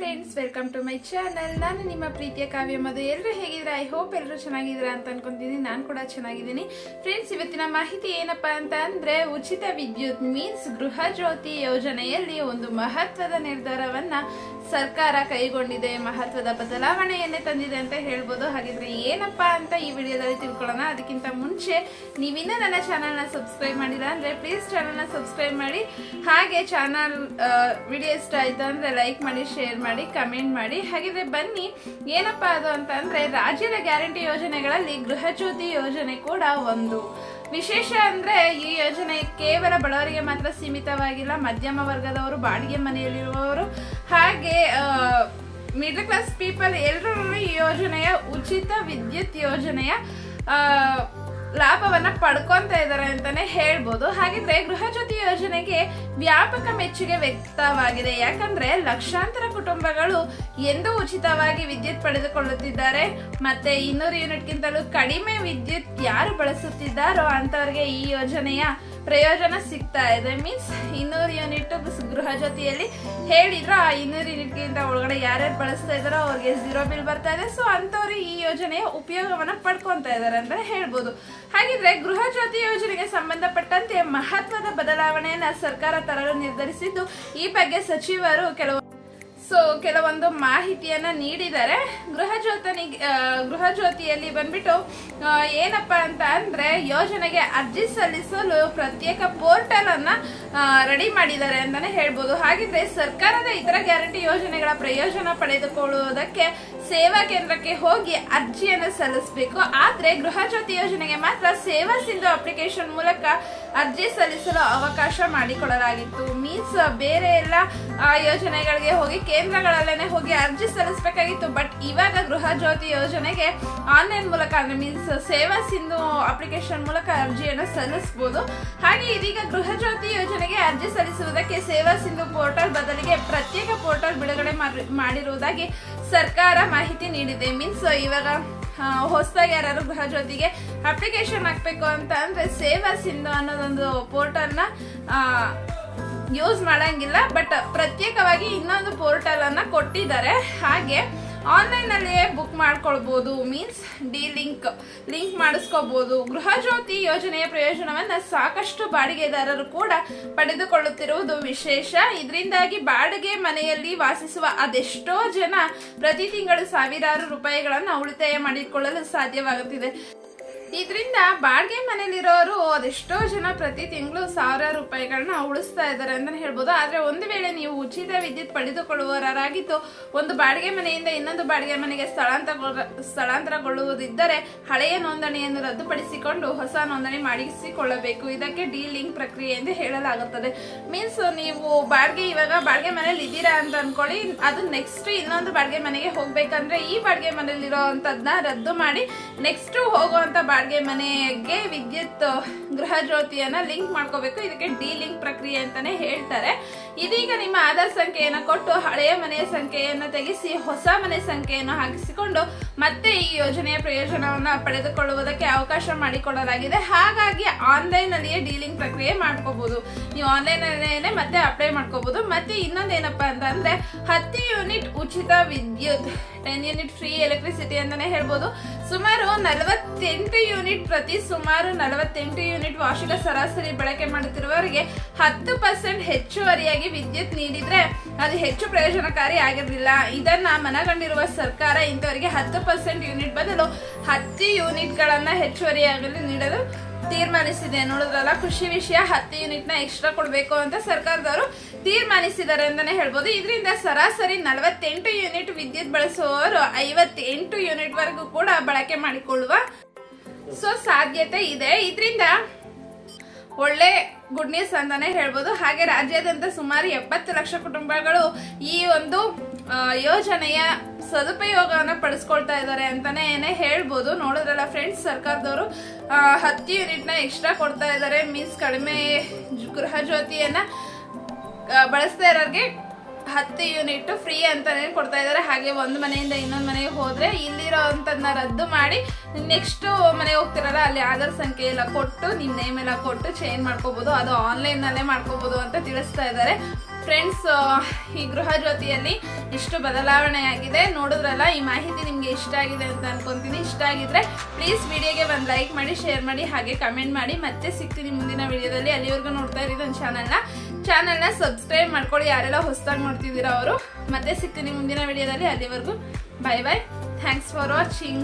Friends welcome to my channel ನಾನು ನಿಮ್ಮ ಪ್ರೀತಿಯ ಕಾವ್ಯ ಮಧು. ಎಲ್ಲರೂ ಹೇಗಿದ್ರೆ ಐ ಹೋಪ್ ಎಲ್ಲರೂ ಚೆನ್ನಾಗಿದ್ದೀರಾ ಅಂತ ಅನ್ಕೊಂತೀನಿ. ನಾನು ಕೂಡ ಚೆನ್ನಾಗಿದ್ದೀನಿ. ಫ್ರೆಂಡ್ಸ್ ಇವತ್ತಿನ ಮಾಹಿತಿ ಏನಪ್ಪಾ ಅಂತ ಅಂದರೆ, ಉಚಿತ ವಿದ್ಯುತ್ ಮೀನ್ಸ್ ಗೃಹ ಜ್ಯೋತಿ ಯೋಜನೆಯಲ್ಲಿ ಒಂದು ಮಹತ್ವದ ನಿರ್ಧಾರವನ್ನ ಸರ್ಕಾರ ಕೈಗೊಂಡಿದೆ. ಮಹತ್ವದ ಬದಲಾವಣೆಯನ್ನೇ ತಂದಿದೆ ಅಂತ ಹೇಳ್ಬೋದು. ಹಾಗಿದ್ರೆ ಏನಪ್ಪಾ ಅಂತ ಈ ವಿಡಿಯೋದಲ್ಲಿ ತಿಳ್ಕೊಳ್ಳೋಣ. ಅದಕ್ಕಿಂತ ಮುಂಚೆ, ನೀವಿನ್ನ ನನ್ನ ಚಾನಲ್ನ ಸಬ್ಸ್ಕ್ರೈಬ್ ಮಾಡಿಲ್ಲ ಅಂದರೆ ಪ್ಲೀಸ್ ಚಾನಲ್ನ ಸಬ್ಸ್ಕ್ರೈಬ್ ಮಾಡಿ. ಹಾಗೆ ಚಾನಲ್ ವಿಡಿಯೋ ಇಷ್ಟ ಆಯ್ತು ಅಂದ್ರೆ ಲೈಕ್ ಮಾಡಿ ಶೇರ್ ಮಾಡಿ. ಕಮೆಂಟ್ ಮಾಡಿ. ಹಾಗಿದ್ರೆ ಬನ್ನಿ, ಏನಪ್ಪ ಅದು ಅಂತ ರಾಜ್ಯದ ಗ್ಯಾರಂಟಿ ಯೋಜನೆಗಳಲ್ಲಿ ಗೃಹ ಜ್ಯೋತಿ ಯೋಜನೆ ಕೂಡ ಒಂದು. ವಿಶೇಷ ಅಂದ್ರೆ ಈ ಯೋಜನೆ ಕೇವಲ ಬಡವರಿಗೆ ಮಾತ್ರ ಸೀಮಿತವಾಗಿಲ್ಲ, ಮಧ್ಯಮ ವರ್ಗದವರು, ಬಾಡಿಗೆ ಮನೆಯಲ್ಲಿರುವವರು, ಹಾಗೆ ಮಿಡಲ್ ಕ್ಲಾಸ್ ಪೀಪಲ್ ಎಲ್ಲರೂ ಈ ಯೋಜನೆಯ ಉಚಿತ ವಿದ್ಯುತ್ ಯೋಜನೆಯ ಲಾಭವನ್ನು ಪಡ್ಕೊಂತ ಇದ್ದಾರೆ ಅಂತಾನೆ ಹೇಳ್ಬೋದು. ಹಾಗಿದ್ರೆ ಗೃಹ ಜ್ಯೋತಿ ಯೋಜನೆಗೆ ವ್ಯಾಪಕ ಮೆಚ್ಚುಗೆ ವ್ಯಕ್ತವಾಗಿದೆ. ಯಾಕಂದ್ರೆ ಲಕ್ಷಾಂತರ ಕುಟುಂಬಗಳು ಎಂದೂ ಉಚಿತವಾಗಿ ವಿದ್ಯುತ್ ಪಡೆದುಕೊಳ್ಳುತ್ತಿದ್ದಾರೆ. ಮತ್ತೆ ಇನ್ನೂರು ಯೂನಿಟ್ಗಿಂತಲೂ ಕಡಿಮೆ ವಿದ್ಯುತ್ ಯಾರು ಬಳಸುತ್ತಿದ್ದಾರೋ ಅಂತವರಿಗೆ ಈ ಯೋಜನೆಯ ಪ್ರಯೋಜನ ಸಿಗ್ತಾ ಇದೆ. ಮೀನ್ಸ್ ಇನ್ನೂರು ಯೂನಿಟ್ ಗೃಹ ಜ್ಯೋತಿಯಲ್ಲಿ ಹೇಳಿದ್ರು, ಆ ಇನ್ನೂರು ಯೂನಿಟ್ಗಿಂತ ಒಳಗಡೆ ಯಾರ್ಯಾರು ಬಳಸ್ತಾ ಇದಾರೋ ಅವ್ರಿಗೆ ಜೀರೋ ಬಿಲ್ ಬರ್ತಾ ಇದೆ. ಸೊ ಅಂತವ್ರು ಈ ಯೋಜನೆಯ ಉಪಯೋಗವನ್ನ ಪಡ್ಕೊತಾ ಇದಾರೆ ಅಂತ ಹೇಳ್ಬೋದು. ಹಾಗಿದ್ರೆ ಗೃಹ ಜ್ಯೋತಿ ಯೋಜನೆಗೆ ಸಂಬಂಧಪಟ್ಟಂತೆ ಮಹತ್ವದ ಬದಲಾವಣೆಯನ್ನ ಸರ್ಕಾರ ತರಲು ನಿರ್ಧರಿಸಿದ್ದು. ಈ ಬಗ್ಗೆ ಸಚಿವರು ಕೆಲವು ಸೊ ಕೆಲವೊಂದು ಮಾಹಿತಿಯನ್ನ ನೀಡಿದ್ದಾರೆ. ಗೃಹಜ್ಯೋತನಿಗೆ ಗೃಹಜ್ಯೋತಿಯಲ್ಲಿ ಬಂದ್ಬಿಟ್ಟು ಏನಪ್ಪ ಅಂತ ಅಂದ್ರೆ ಯೋಜನೆಗೆ ಅರ್ಜಿ ಸಲ್ಲಿಸಲು ಪ್ರತ್ಯೇಕ ಪೋರ್ಟಲ್ ಅನ್ನ ರೆಡಿ ಮಾಡಿದ್ದಾರೆ ಅಂತಾನೆ ಹೇಳ್ಬೋದು. ಹಾಗಿದ್ರೆ ಸರ್ಕಾರದ ಇತರ ಗ್ಯಾರಂಟಿ ಯೋಜನೆಗಳ ಪ್ರಯೋಜನ ಪಡೆದುಕೊಳ್ಳುವುದಕ್ಕೆ ಸೇವಾ ಕೇಂದ್ರಕ್ಕೆ ಹೋಗಿ ಅರ್ಜಿಯನ್ನು ಸಲ್ಲಿಸಬೇಕು. ಆದ್ರೆ ಗೃಹಜ್ಯೋತಿ ಯೋಜನೆಗೆ ಮಾತ್ರ ಸೇವಾ ಸಿಂಧು ಅಪ್ಲಿಕೇಶನ್ ಮೂಲಕ ಅರ್ಜಿ ಸಲ್ಲಿಸಲು ಅವಕಾಶ ಮಾಡಿಕೊಡಲಾಗಿತ್ತು. ಮೀನ್ಸ್ ಬೇರೆ ಎಲ್ಲ ಯೋಜನೆಗಳಿಗೆ ಹೋಗಿ ಕೇಂದ್ರಗಳಲ್ಲೇನೆ ಹೋಗಿ ಅರ್ಜಿ ಸಲ್ಲಿಸಬೇಕಾಗಿತ್ತು. ಬಟ್ ಇವಾಗ ಗೃಹ ಜ್ಯೋತಿ ಯೋಜನೆಗೆ ಆನ್ಲೈನ್ ಮೂಲಕ, ಅಂದ್ರೆ ಮೀನ್ಸ್ ಸೇವಾ ಸಿಂಧು ಅಪ್ಲಿಕೇಶನ್ ಮೂಲಕ ಅರ್ಜಿಯನ್ನು ಸಲ್ಲಿಸಬಹುದು ಹಾಗೆ ಇದೀಗ ಗೃಹ ಜ್ಯೋತಿ ಯೋಜನೆಗೆ ಅರ್ಜಿ ಸಲ್ಲಿಸುವುದಕ್ಕೆ ಸೇವಾ ಸಿಂಧು ಪೋರ್ಟಲ್ ಬದಲಿಗೆ ಪ್ರತ್ಯೇಕ ಪೋರ್ಟಲ್ ಬಿಡುಗಡೆ ಮಾಡಿ- ಮಾಡಿರುವುದಾಗಿ ಸರ್ಕಾರ ಮಾಹಿತಿ ನೀಡಿದೆ. ಮೀನ್ಸ್ ಇವಾಗ ಹೊಸದಾಗಿ ಯಾರು ಗೃಹ ಜ್ಯೋತಿಗೆ ಅಪ್ಲಿಕೇಶನ್ ಹಾಕ್ಬೇಕು ಅಂತ ಅಂದ್ರೆ ಸೇವಾ ಸಿಂಧು ಅನ್ನೋದೊಂದು ಪೋರ್ಟಲ್ನ ಯೂಸ್ ಮಾಡಂಗಿಲ್ಲ ಬಟ್ ಪ್ರತ್ಯೇಕವಾಗಿ ಇನ್ನೊಂದು ಪೋರ್ಟಲ್ ಅನ್ನ ಕೊಟ್ಟಿದ್ದಾರೆ. ಹಾಗೆ ಆನ್ಲೈನ್ ಅಲ್ಲಿಯೇ ಬುಕ್ ಮಾಡ್ಕೊಳ್ಬಹುದು ಮೀನ್ಸ್ ಡಿ ಲಿಂಕ್ ಲಿಂಕ್ ಮಾಡಿಸ್ಕೋಬಹುದು ಗೃಹ ಜ್ಯೋತಿ ಯೋಜನೆಯ ಪ್ರಯೋಜನವನ್ನ ಸಾಕಷ್ಟು ಬಾಡಿಗೆದಾರರು ಕೂಡ ಪಡೆದುಕೊಳ್ಳುತ್ತಿರುವುದು ವಿಶೇಷ. ಇದರಿಂದಾಗಿ ಬಾಡಿಗೆ ಮನೆಯಲ್ಲಿ ವಾಸಿಸುವ ಅದೆಷ್ಟೋ ಜನ ಪ್ರತಿ ತಿಂಗಳು ಸಾವಿರಾರು ರೂಪಾಯಿಗಳನ್ನು ಉಳಿತಾಯ ಮಾಡಿಕೊಳ್ಳಲು ಸಾಧ್ಯವಾಗುತ್ತಿದೆ. ಇದರಿಂದ ಬಾಡಿಗೆ ಮನೇಲಿರೋರು ಅದೆಷ್ಟೋ ಜನ ಪ್ರತಿ ತಿಂಗಳು ಸಾವಿರಾರು ರೂಪಾಯಿಗಳನ್ನ ಉಳಿಸ್ತಾ ಇದ್ದಾರೆ ಅಂತಲೇ ಹೇಳ್ಬೋದು. ಆದರೆ ಒಂದು ವೇಳೆ ನೀವು ಉಚಿತ ವಿದ್ಯುತ್ ಪಡೆದುಕೊಳ್ಳುವವರಾಗಿದ್ದು, ಒಂದು ಬಾಡಿಗೆ ಮನೆಯಿಂದ ಇನ್ನೊಂದು ಬಾಡಿಗೆ ಮನೆಗೆ ಸ್ಥಳಾಂತರ ಸ್ಥಳಾಂತರಗೊಳ್ಳುವುದಿದ್ದರೆ ಹಳೆಯ ನೋಂದಣಿಯನ್ನು ರದ್ದುಪಡಿಸಿಕೊಂಡು ಹೊಸ ನೋಂದಣಿ ಮಾಡಿಸಿಕೊಳ್ಳಬೇಕು. ಇದಕ್ಕೆ ಡಿ ಲಿಂಕ್ ಪ್ರಕ್ರಿಯೆ ಎಂದು ಹೇಳಲಾಗುತ್ತದೆ. ಮೀನ್ಸ್ ನೀವು ಬಾಡಿಗೆ ಇವಾಗ ಬಾಡಿಗೆ ಮನೇಲಿ ಇದ್ದೀರಾ ಅಂತ ಅನ್ಕೊಳ್ಳಿ. ಅದು ನೆಕ್ಸ್ಟ್ ಇನ್ನೊಂದು ಬಾಡಿಗೆ ಮನೆಗೆ ಹೋಗ್ಬೇಕಂದ್ರೆ ಈ ಬಾಡಿಗೆ ಅಂತದ್ನ ರದ್ದು ಮಾಡಿ ನೆಕ್ಸ್ಟ್ ಹೋಗುವಂತ ಬಾಡಿಗೆ ಮನೆಗೆ ವಿದ್ಯುತ್ ಗೃಹ ಜ್ಯೋತಿಯನ್ನ ಲಿಂಕ್ ಮಾಡ್ಕೋಬೇಕು. ಇದಕ್ಕೆ ಡಿ ಲಿಂಕ್ ಪ್ರಕ್ರಿಯೆ ಅಂತಾನೆ ಹೇಳ್ತಾರೆ. ಇದೀಗ ನಿಮ್ಮ ಆಧಾರ್ ಸಂಖ್ಯೆಯನ್ನು ಕೊಟ್ಟು ಹಳೆಯ ಮನೆಯ ಸಂಖ್ಯೆಯನ್ನು ತೆಗೆಸಿ, ಹೊಸ ಮನೆ ಸಂಖ್ಯೆಯನ್ನು ಹಾಕಿಸಿಕೊಂಡು ಮತ್ತೆ ಈ ಯೋಜನೆಯ ಪ್ರಯೋಜನವನ್ನ ಪಡೆದುಕೊಳ್ಳುವುದಕ್ಕೆ ಅವಕಾಶ ಮಾಡಿಕೊಡಲಾಗಿದೆ. ಹಾಗಾಗಿ ಆನ್ಲೈನ್ ಅಲ್ಲಿಯೇ ಡೀಲಿಂಗ್ ಪ್ರಕ್ರಿಯೆ ಮಾಡ್ಕೋಬಹುದು ನೀವು ಆನ್ಲೈನ್ ಅಲ್ಲೇ ಮತ್ತೆ ಅಪ್ಲೈ ಮಾಡ್ಕೋಬಹುದು ಮತ್ತೆ ಇನ್ನೊಂದೇನಪ್ಪಾ ಅಂತ ಅಂದ್ರೆ ಹತ್ತು ಯೂನಿಟ್ ಉಚಿತ ವಿದ್ಯುತ್ ಟೆನ್ ಯೂನಿಟ್ ಫ್ರೀ ಎಲೆಕ್ಟ್ರಿಸಿಟಿ ಅಂತಾನೆ ಹೇಳ್ಬೋದು. ಸುಮಾರು ನಲವತ್ತೆಂಟು ಯೂನಿಟ್ ಪ್ರತಿ ಸುಮಾರು ನಲವತ್ತೆಂಟು ಯೂನಿಟ್ ವಾರ್ಷಿಕ ಸರಾಸರಿ ಬಳಕೆ ಮಾಡುತ್ತಿರುವವರಿಗೆ ಹತ್ತು ಪರ್ಸೆಂಟ್ ಹೆಚ್ಚುವರಿಯಾಗಿ ವಿದ್ಯುತ್ ನೀಡಿದ್ರೆ ಅದು ಹೆಚ್ಚು ಪ್ರಯೋಜನಕಾರಿ ಆಗಿರಲಿಲ್ಲ. ಇದನ್ನ ಮನಗಂಡಿರುವ ಸರ್ಕಾರ ಇಂಥವರಿಗೆ ಹತ್ತು ಪರ್ಸೆಂಟ್ ಯೂನಿಟ್ ಬದಲು ಹತ್ತು ಯೂನಿಟ್ ಗಳನ್ನ ಹೆಚ್ಚುವರಿಯಾಗಿ ನೀಡಲು ತೀರ್ಮಾನಿಸಿದೆ. ನೋಡಿದ್ರಲ್ಲ ಖುಷಿ ವಿಷಯ ಹತ್ತು ಯೂನಿಟ್ನ ಎಕ್ಸ್ಟ್ರಾ ಕೊಡಬೇಕು ಅಂತ ಸರ್ಕಾರದವರು ತೀರ್ಮಾನಿಸಿದ್ದಾರೆ ಅಂತಾನೆ ಹೇಳ್ಬೋದು. ಇದರಿಂದ ಸರಾಸರಿ ನಲವತ್ತೆಂಟು ಯೂನಿಟ್ ವಿದ್ಯುತ್ ಬಳಸುವವರು ಐವತ್ತೆಂಟು ಯೂನಿಟ್ ವರೆಗೂ ಕೂಡ ಬಳಕೆ ಮಾಡಿಕೊಳ್ಳುವ ಸೊ, ಸಾಧ್ಯತೆ ಇದೆ. ಇದರಿಂದ ಒಳ್ಳೆ ಗುಡ್ ನ್ಯೂಸ್ ಅಂತಾನೆ ಹೇಳ್ಬೋದು. ಹಾಗೆ ರಾಜ್ಯಾದ್ಯಂತ ಸುಮಾರು ಎಪ್ಪತ್ತು ಲಕ್ಷ ಕುಟುಂಬಗಳು ಈ ಒಂದು ಯೋಜನೆಯ ಸದುಪಯೋಗವನ್ನು ಪಡಿಸ್ಕೊಳ್ತಾ ಇದ್ದಾರೆ ಅಂತಾನೆ ಏನೇ ಹೇಳ್ಬೋದು. ನೋಡಿದ್ರಲ್ಲ ಫ್ರೆಂಡ್ಸ್ ಸರ್ಕಾರದವರು ಹತ್ತು ಯೂನಿಟ್ನ ಎಕ್ಸ್ಟ್ರಾ ಕೊಡ್ತಾ ಇದ್ದಾರೆ. ಮೀನ್ಸ್ ಕಡಿಮೆ ಗೃಹ ಜ್ಯೋತಿಯನ್ನ ಬಳಸ್ತಾ ಇರೋರಿಗೆ ಹತ್ತು ಯೂನಿಟ್ ಫ್ರೀ ಅಂತಾನೆ ಕೊಡ್ತಾ ಇದ್ದಾರೆ. ಹಾಗೆ ಒಂದು ಮನೆಯಿಂದ ಇನ್ನೊಂದು ಮನೆಗೆ ಹೋದ್ರೆ ಇಲ್ಲಿರೋ ರದ್ದು ಮಾಡಿ ನೆಕ್ಸ್ಟ್ ಮನೆಗೆ ಹೋಗ್ತಿರಲ್ಲ, ಅಲ್ಲಿ ಆಧಾರ್ ಸಂಖ್ಯೆ ಎಲ್ಲ ಕೊಟ್ಟು ನಿಮ್ಮ ನೇಮ್ ಎಲ್ಲ ಕೊಟ್ಟು ಚೇಂಜ್ ಮಾಡ್ಕೋಬಹುದು ಅದು ಆನ್ಲೈನ್ ನಲ್ಲೇ ಮಾಡ್ಕೋಬಹುದು ಅಂತ ತಿಳಿಸ್ತಾ ಇದ್ದಾರೆ. ಫ್ರೆಂಡ್ಸ್ ಈ ಗೃಹಜ್ಯೋತಿಯಲ್ಲಿ ಇಷ್ಟು ಬದಲಾವಣೆಯಾಗಿದೆ. ನೋಡಿದ್ರಲ್ಲ, ಈ ಮಾಹಿತಿ ನಿಮಗೆ ಇಷ್ಟ ಆಗಿದೆ ಅಂತ ಅನ್ಕೊಂತೀನಿ. ಇಷ್ಟ ಆಗಿದ್ರೆ ಪ್ಲೀಸ್ ವಿಡಿಯೋಗೆ ಒಂದು ಲೈಕ್ ಮಾಡಿ ಶೇರ್ ಮಾಡಿ, ಹಾಗೆ ಕಮೆಂಟ್ ಮಾಡಿ. ಮತ್ತೆ ಸಿಗ್ತೀನಿ ಮುಂದಿನ ವಿಡಿಯೋದಲ್ಲಿ. ಅಲ್ಲಿವರೆಗೂ ನೋಡ್ತಾ ಇರಿ ನನ್ನ ಚಾನಲ್ನ ಚಾನಲ್ನ ಸಬ್ಸ್ಕ್ರೈಬ್ ಮಾಡ್ಕೊಳ್ಳಿ. ಯಾರೆಲ್ಲ ಹೊಸದಾಗಿ ನೋಡ್ತಿದ್ದೀರಾ ಅವರು. ಮತ್ತೆ ಸಿಗ್ತೀನಿ ಮುಂದಿನ ವಿಡಿಯೋದಲ್ಲಿ. ಅಲ್ಲಿವರೆಗೂ bye bye thanks for watching